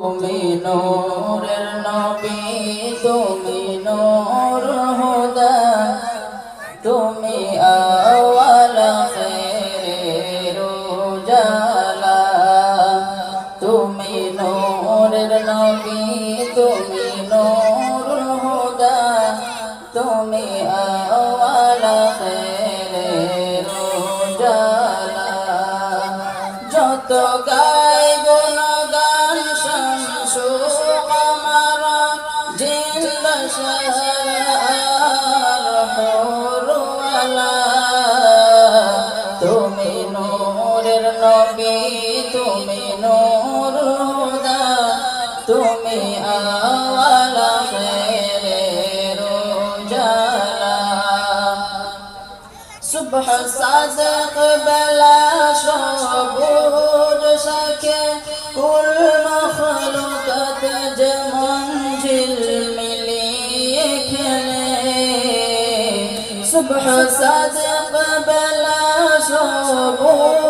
তুমি নূরের নবী তুমি নূর হুদা তুমি আওয়াল তুমি তুমি তুমি যত গাই তুমি নূর হুদা তুমি আওয়ালা খেরের উজালা সুবহ সাদক বেলা সবুজ সাকে কুল মখলুকত যেমন ঝিলমিলিয়ে খেলে। সুবহ সাদক বেলা সবুজ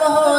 নূর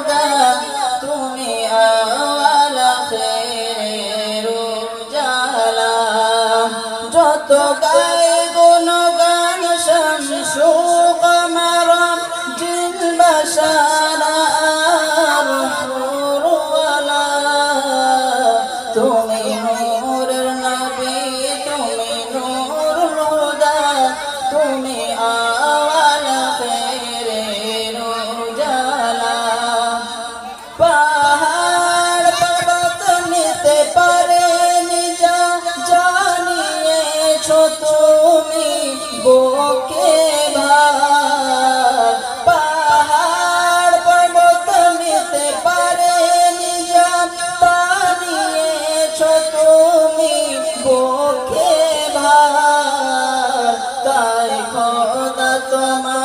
তোমার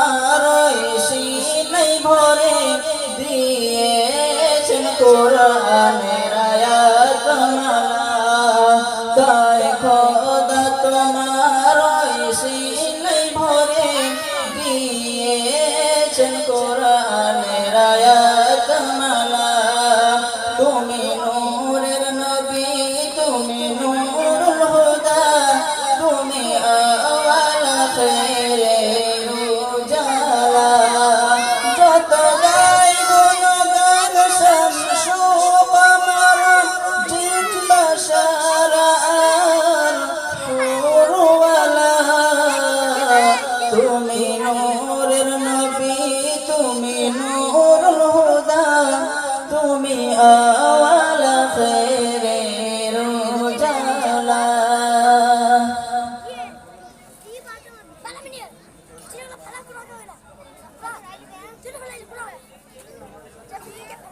不知道了，来 Jawa lah, Pak.